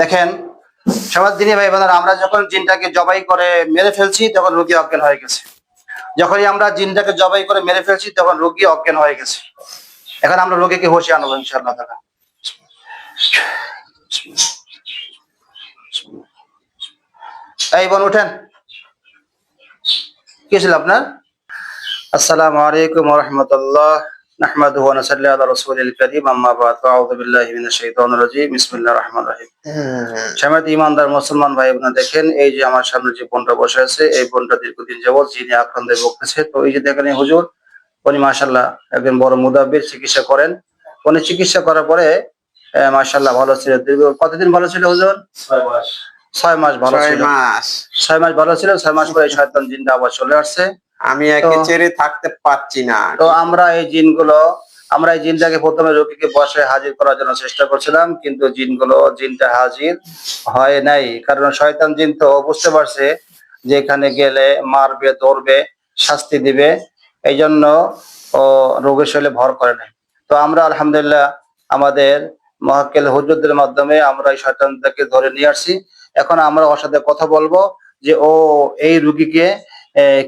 দেখেন, সবার দিনে ভাই বোনেরা, আমরা যখন জিনটাকে জবাই করে মেরে ফেলছি, তখন রোগী অজ্ঞান হয়ে গেছে। যখনই আমরা জিনটাকে জবাই করে মেরে ফেলছি, তখন রোগী অজ্ঞান হয়ে গেছে। এখন আমরা রোগীকে হোসে আনব, ইনশাআল্লাহ তাআলা। এই বোন, উঠেন। কি ছিল আপনার? আসসালামু আলাইকুম রাহমাতুল্লাহ। নাহমাদুহু ওয়া নুসাল্লি আলা রাসূলিল কারীম আম্মা বাদ আউযু বিল্লাহি মিনাশ শাইতানির রাজীম বিসমিল্লাহির রহমানির রহিম সামাদ ইমানদার মুসলমান ভাই বোনেরা দেখেন এই যে আমার সামনে যে বোনটা বসে আছে এই বোনটা দীর্ঘদিন যাবৎ যিনি আক্রান্তে ভুগতেছে। তো এই যে দেখেন হুজুর উনি মাশাল্লাহ একজন বড় মুদাব্বির চিকিৎসা করেন। উনি চিকিৎসা করার পরে আহ, মাশাল্লাহ ভালো ছিল। দীর্ঘ কতদিন ভালো ছিল হুজুর? ছয় মাস। ভালো ছয় ছিল। মাস। ছয় মাস ভালো ছিল ছয় মাস পরে এই শয়তান জিনটা আবার চলে আসছে। আমি একে ছেড়ে থাকতে পারছি না। তো আমরা এই জিনগুলো আমরা এই জিনটাকে প্রথমে রোগীকে বসে হাজির করার জন্য চেষ্টা করছিলাম কিন্তু জিনগুলো জিনটা হাজির হয় নাই। কারণ শয়তান জিন তো বুঝতে পারছে যে এখানে গেলে মারবে ধরবে শাস্তি দিবে এই জন্য ও রোগের শৈলে ভর করে নাই। তো আমরা আলহামদুলিল্লাহ আমাদের মহাক্কেল হুজুরদের মাধ্যমে আমরা এই শয়তানটাকে ধরে নিয়ে আসছি। এখন আমরা ওর সাথে কথা বলব যে ও এই রুগীকে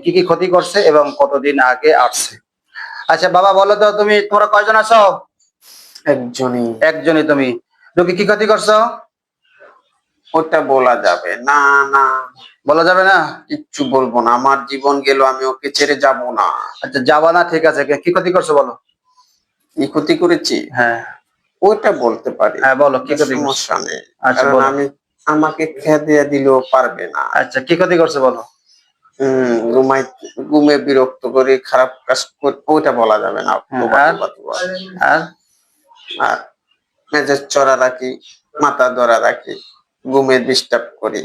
কি কি ক্ষতি করছে এবং কতদিন আগে আসছে? আচ্ছা বাবা বলো তো তুমি তোমরা কয়জন আছো? একজনই। একজনই তুমি। রুগী কি ক্ষতি করছ? ওটা বলা যাবে। না না। বলা যাবে না? কিচ্ছু বলব না। আমার জীবন গেল আমি ওকে ছেড়ে যাব না। আচ্ছা যাবা না ঠিক আছে। কি ক্ষতি করছ বলো? কি ক্ষতি করেছি? হ্যাঁ। ওটা বলতে পারি। হ্যাঁ বলো কি ক্ষতি সমস্যা নেই। আচ্ছা, আমি আমাকে খেয়ে দিয়ে দিলেও পারবে না। আচ্ছা কি ক্ষতি করছ বলো? ঘুমাই ঘুমে বিরক্ত করে খারাপ কাজ করে ওটা বলা যাবে না। হ্যাঁ, আর? আর? মেজাজ চড়া রাখি মাথা ধরা রাখি ঘুমে ডিস্টার্ব করি।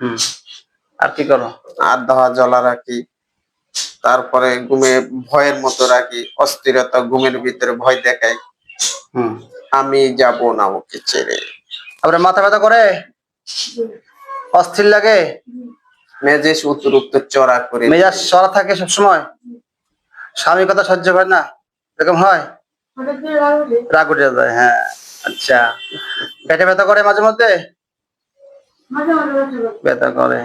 হুম। আর কি করো? আর দাওয়া জ্বলা রাখি তারপরে ঘুমে ভয়ের মতো রাখি অস্থিরতা ঘুমের ভিতরে ভয় দেখাই। হুম। আমি যাব না ওকে ছেড়ে। আপনার মাথা ব্যথা করে? অস্থির লাগে? মেজেস অতিরিক্ত চড়া করে মেজাজ চড়া থাকে সবসময়। স্বামীর কথা সহ্য করে না এরকম হয়? রাগ উঠে। যায় হ্যাঁ আচ্ছা। পেটে ব্যথা করে মাঝে মধ্যে? ব্যথা করে।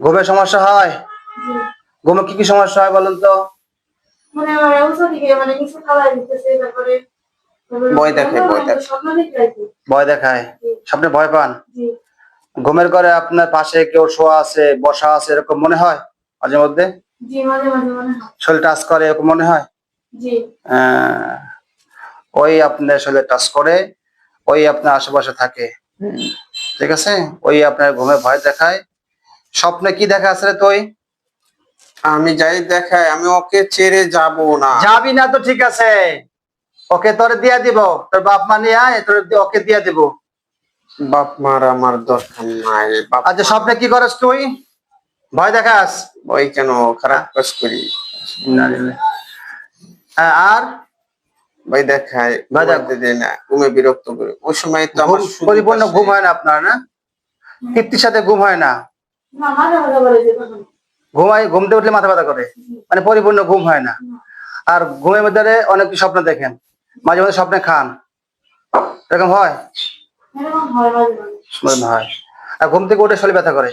ঘুমের সমস্যা হয়? ঘুমে কি কি সমস্যা হয় বলুন তো? ভয় দেখে, ভয় দেখে। ভয় দেখায়? স্বপ্নে ভয় পান? জি। ঘুমের ঘরে আপনার পাশে কেউ শোয়া আছে বসা আছে এরকম মনে হয় মাঝে মধ্যে? মনে শরীর টাচ করে এরকম মনে হয়? আহ, ওই আপনার শরীরে টাচ করে ওই আপনার আশেপাশে থাকে। ঠিক আছে? ওই আপনার ঘুমে ভয় দেখায়। স্বপ্নে কি দেখা আছে রে তুই? আমি যাই দেখাই আমি ওকে ছেড়ে যাব না। যাবি না তো ঠিক আছে। ওকে তোরে দিয়া দিব তোর বাপ মা নিয়ে আয় তোর ওকে দিয়া দিব। বাপ মার আমার দরকার নাই বাপ আচ্ছা স্বপ্নে কি করস তুই? ভয় দেখাস? ওই কেন খারাপ কাজ করি। হ্যাঁ, আর? ভয় দেখায় ভয় দেখ- ঘুমাতে দেয় না ঘুমে বিরক্ত করে। ওই সময় তো আমার পরিপূর্ণ ঘুম হয় না আপনার না? তৃপ্তির সাথে ঘুম হয় না? ঘুমাই ঘুমতে উঠলে মাথা ব্যথা করে। মানে পরিপূর্ণ ঘুম হয় না। আর ঘুমের মধ্যে অনেক স্বপ্ন দেখেন। মাঝে মাঝে স্বপ্নে খান। এরকম হয়? এরকম হয় মনে হয়। আর ঘুম থেকে উঠে শরীর ব্যথা করে?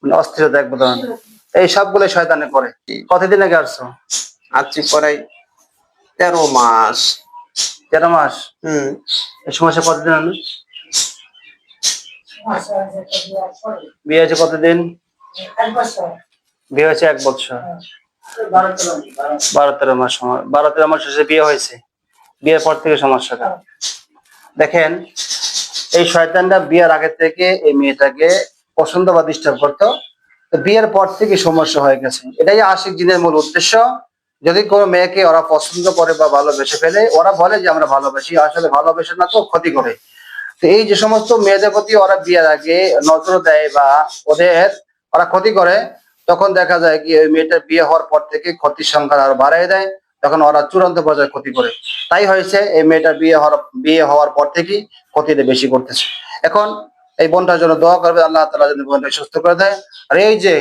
মানে অস্থিরতা এক বোধ এই সবগুলো শয়তানে করে। কতদিন আগে আসছো? আছি পড়াই তেরো মাস। তেরো মাস? হম। এই সমস্যা কতদিন হলো বিয়ে হয়েছে কতদিন? বিয়ে হয়েছে এক বছর। বারো তেরো মাস সময়। বারো তেরো মাস শেষে বিয়ে হয়েছে? বিয়ের পর থেকে সমস্যাটা দেখেন, এই শয়তানটা বিয়ের আগে থেকে এই মেয়েটাকে পছন্দ বা ডিস্টার্ব করতো। বিয়ের পর থেকে সমস্যা হয়ে গেছে। এটাই আশিক জিনের মূল উদ্দেশ্য। যদি কোনো মেয়েকে ওরা পছন্দ করে বা ভালোবেসে ফেলে, ওরা বলে যে আমরা ভালোবাসি, আসলে ভালোবেসে না তো ক্ষতি করে। তো এই যে সমস্ত মেয়েদের প্রতি ওরা বিয়ের আগে নজর দেয় বা ওদের ওরা ক্ষতি করে, তখন দেখা যায় কি ওই মেয়েটার বিয়ে হওয়ার পর থেকে ক্ষতির সংখ্যা আরও বাড়াই দেয়। তখন ওরা চূড়ান্ত পর্যায়ে ক্ষতি করে। তাই হয়েছে এই মেয়েটার বিয়ে হওয়ার বিয়ে হওয়ার পর থেকেই ক্ষতিটা বেশি করতেছে। এখন এই বোনটার জন্য দোয়া করবে আল্লাহ তালা যেন বোনটাকে সুস্থ করে দেয়। আর এই যে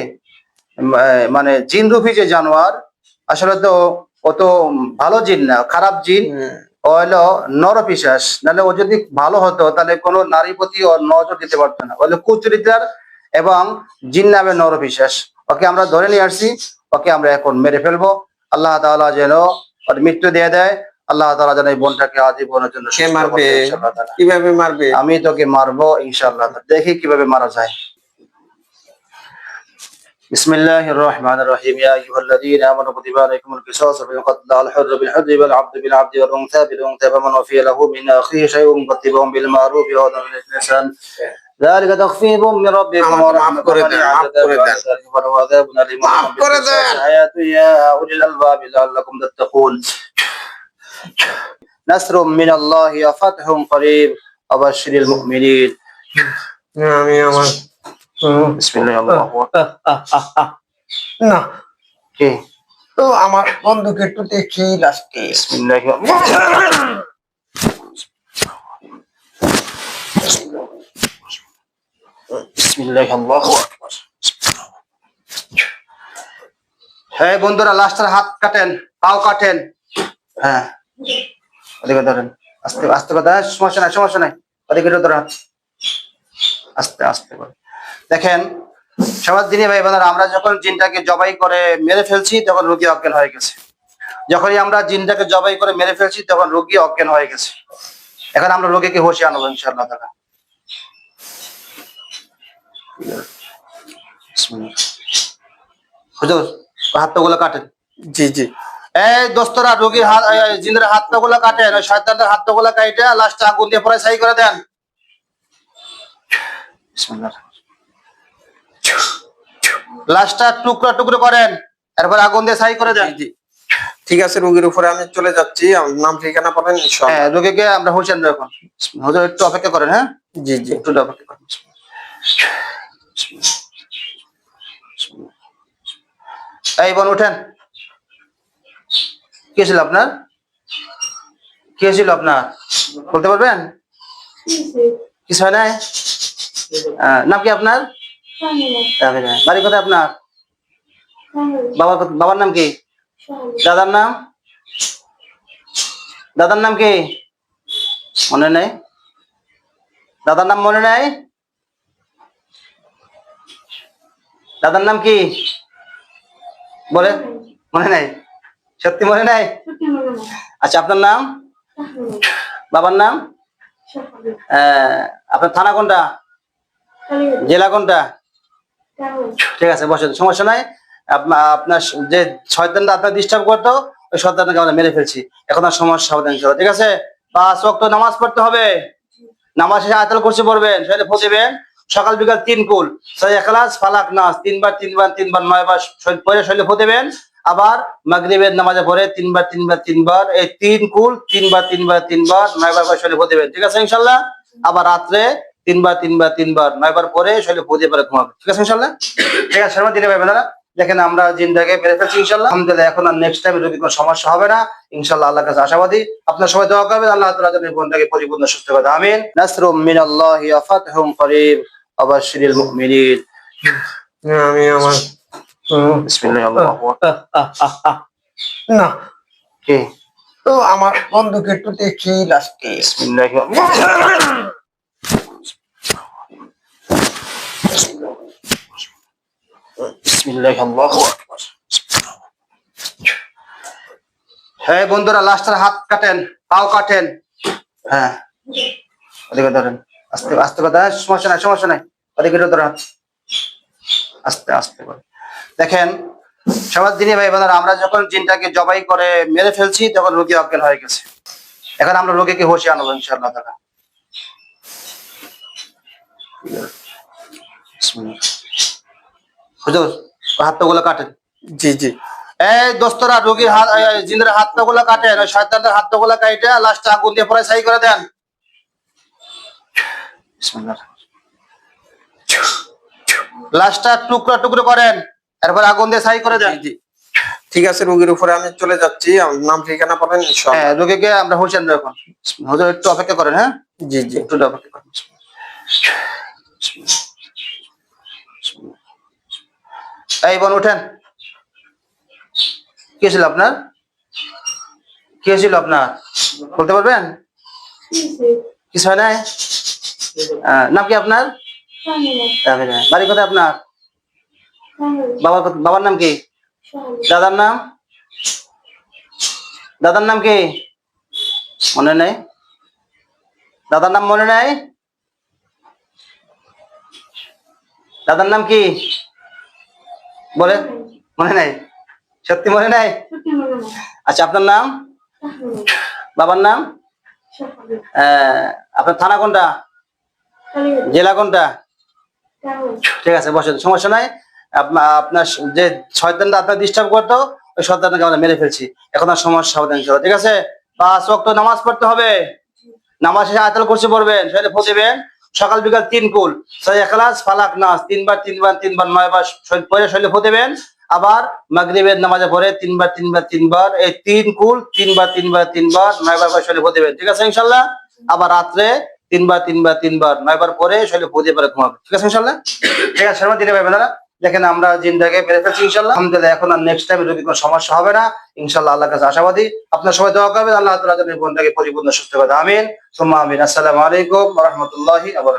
মানে জিনরূপী যে জানোয়ার আসলে তো ও তো ভালো জিন না খারাপ জিন। ও হলো নরপিশ্বাস নাহলে ও যদি ভালো হতো তাহলে কোনো নারী প্রতি ও নজর দিতে পারতো না। হলো কুচরিত্রার এবং জিন নামে নরপিশ্বাস ওকে আমরা ধরে নিয়ে আসছি ওকে আমরা এখন মেরে ফেলব। আল্লাহ তাআলা যেন ওর মৃত্যু দিয়ে দেয় আল্লাহ তাআলা যেন এই বোনটাকে আজীবনের জন্য কে সুস্থ মারবে করে দেয় ইনশাআল্লাহ তাআলা। কিভাবে মারবে আমি তোকে মারবো ইনশাআল্লাহ দেখি কিভাবে মারা যায় بسم الله الرحمن الرحيم يا ايها الذين امنوا كتب عليكم القصاص في القتل الحر بالحر والعبد بالعبد والانثى بالانثى فمن وفي له من اخيه شيء كتبهم بالمعروف وهدى بالاحسان ذلك تخفيف من ربكم আমাকে মাফ ورحمة করে ومن দেন, মাফ يعتد করে بعد দেন। ذلك فله عذاب أليم মাফ ولكم করে بالقصاص দেন। حياة يا أولي الألباب لعلكم تتقون نصر من الله وفتح قريب وبشر المؤمنين আমি আমার بسم الله الله أكبر না কে তো আমার বন্ধুকে একটু দেখি লাস্টে بسم الله الله বন্ধুরা, লাস্টের হাত কাটেন, পাও কাটেন। হ্যাঁ ধরেন। আস্তে আস্তে কথা সমস্যা নাই সমস্যা নাই। ওদিকে আস্তে আস্তে করে। দেখেন, সবার দিনে ভাই বোনেরা, আমরা যখন জিনটাকে জবাই করে মেরে ফেলছি, তখন রোগী অজ্ঞান হয়ে গেছে। যখনই আমরা জিনটাকে জবাই করে মেরে ফেলছি, তখন রোগী অজ্ঞান হয়ে গেছে। এখন আমরা রোগীকে হোশে আনব বিসমিল্লাহ। হুজুর হাতগুলো কাটেন জি জি। এই দোস্তরা রোগীর হাত এই, এই, জিনের হাতগুলো কাটেন ওই শয়তানটার হাতগুলো কাটে লাস্টে আগুন দিয়ে পরে সাই করে দেন। লাস্টটা টুকরো টুকরো করেন এরপর আগুন দিয়ে সাই করে দেন। জি ঠিক আছে রোগীর উপরে আমি চলে যাচ্ছি নাম ঠিকানা পাবেন হ্যাঁ রোগীকে আমরা হোসেন এখন। হুজুর একটু অপেক্ষা করেন হ্যাঁ? জি জি। একটু অপেক্ষা করেন। এই বোন, উঠেন। কি ছিল আপনার? কে ছিল আপনার? বলতে পারবেন? কিছু হয় নাই? নাম কি আপনার। বাড়ি কোথায় আপনার? বাবার বাবার নাম কি? দাদার নাম? দাদার নাম কি? মনে নেই। দাদার নাম মনে নেই? দাদার নাম কি? বলে? মনে নাই? সত্যি মনে নাই? আচ্ছা আপনার নাম? বাবার নাম? আপনার থানা কোনটা? জেলা কোনটা? ঠিক আছে বসে সমস্যা নাই। আপনা- আপনার যে শয়তানটা আপনার ডিস্টার্ব করতো ওই শয়তানটাকে আমরা মেরে ফেলছি। এখন আর সমস্যা হবে না ঠিক আছে? পাঁচ ওয়াক্ত নামাজ পড়তে হবে। নামাজ শেষে আয়তাল করছে পড়বেন শরীরে ফুটিবেন সকাল বিকাল তিন কুল। এখলাস, ফালাক, নাস। তিনবার তিনবার তিনবার নয় বার পরে শরীরে ফুটিবেন আবার মাগরিবের নামাজে পড়ে তিনবার তিনবার তিনবার, এই তিন কুল তিনবার তিনবার তিনবার নয় বার শরীরে ফুটিবেন ঠিক আছে ইনশাল্লাহ? আবার রাত্রে তিনবার তিনবার তিনবার নয় বার পরে শরীরে ফুটিয়ে পরে ঘুমাবে। ঠিক আছে ইনশাল্লাহ? ঠিক আছে শর্মা দিনে ভাই, বোনেরা, দেখেন আমরা জিন্দাকে মেরে ফেলছি ইনশাল্লাহ। আলহামদুলিল্লাহ, এখন আর নেক্সট টাইম রোগীর কোনো সমস্যা হবে না। ইনশাল্লাহ আল্লাহর কাছে আশাবাদী। আপনার সবাই দোয়া করবেন, আল্লাহ যেন বোনটাকে পরিপূর্ণ সুস্থ করে আমিন। নাসরুম মিনাল্লাহি ওয়া ফাতহুম মুমিনিন। আমি আমার বিসমিল্লাহ আল্লাহু না। কি? তো আমার বন্ধুকে একটু দেখি লাস্টে। বিসমিল্লাহ বিসমিল্লাহ আল্লাহু আকবার হ্যাঁ বন্ধুরা লাস্টের হাত কাটেন পাও কাটেন। হ্যাঁ ওদিকে ধরেন। আস্তে আস্তে কথা সমস্যা নাই সমস্যা নাই। ওদিকে হাত। আস্তে আস্তে করে। দেখেন সবার দিনে ভাই বোনেরা আমরা যখন জিনটাকে জবাই করে মেরে ফেলছি তখন রোগী অজ্ঞান হয়ে গেছে। এখন আমরা রোগীকে হোশে আনব ইনশাআল্লাহ বিসমিল্লাহ। হুজুর ওই হাতগুলো কাটেন। জি জি। এই দোস্তরা রোগীর হাত এই, জিনের হাতগুলো কাটেন ওই শয়তানটার হাতগুলো কাটে লাস্টে আগুন দিয়ে পরে সাই করে দেন। লাস্টটা টুকরো টুকরো করেন এরপর আগুন দিয়ে সাই করে দেন। ঠিক আছে রোগীর উপরে আমি চলে যাচ্ছি নাম ঠিকানা ইনশাআল্লাহ। হ্যাঁ রোগীকে আমরা হোসেন এখন হুজুর একটু অপেক্ষা করেন হ্যাঁ? জি জি। একটু অপেক্ষা করেন। এই বোন উঠেন। কি ছিল আপনার? কি হয়েছিল আপনার? বলতে পারবেন? কিছু হয় নাই? নাম কি আপনার। বাড়ি কোথায় আপনার? বাবার বাবার নাম কি? দাদার নাম? দাদার নাম কি? মনে নেই। দাদার নাম মনে নেই? দাদার নাম কি? বলে মনে নেই। সত্যি মনে নেই? আচ্ছা আপনার নাম? বাবার নাম? আহ, আপনার থানা কোনটা? জেলা কোনটা? ঠিক আছে, বসেন, সমস্যা নাই। আপনার যে শয়তানটা আপনার ডিস্টার্ব করতো, ওই শয়তানটাকে আমরা মেরে ফেলছি। এখন আর সমস্যা হবে না ঠিক আছে? পাঁচ ওয়াক্ত নামাজ পড়তে হবে। নামাজ শেষে আয়তাল করছে পড়বেন সেটা ফতেবেন সকাল বিকাল তিন কুল এখলাস, ফালাক, নাস, তিনবার তিনবার তিনবার, নয়বার শরীর পরে শরীরে ফতেবেন আবার মাগরিবের নামাজে পড়ে তিনবার তিনবার তিনবার, এই তিন কুল, তিনবার তিনবার তিনবার, নয়বার করে শরীরে ফতেবেন ঠিক আছে ইনশাল্লাহ? আবার রাত্রে তিনবার তিনবার তিনবার, নয়বার পরে শৈলে পৌঁছে পারে ঘুমাবে। ঠিক আছে ইনশাল্লাহ? ঠিক আছে, শর্মা দিনে পারবে দেখেন আমরা জিন্দাকে মেরে ফেলছি ইনশাল্লাহ। আলহামদুলিল্লাহ, এখন আর নেক্সট টাইম রোগীর কোনো সমস্যা হবে না। ইনশাল্লাহ আল্লাহ কাছে আশাবাদী। আপনার সবাই দোয়া করবেন, আল্লাহ তালা বোনটাকে পরিপূর্ণ সুস্থ করে আমিন। সুম্মা আমিন। আসসালামু আলাইকুম রহমতুল্লাহি আবার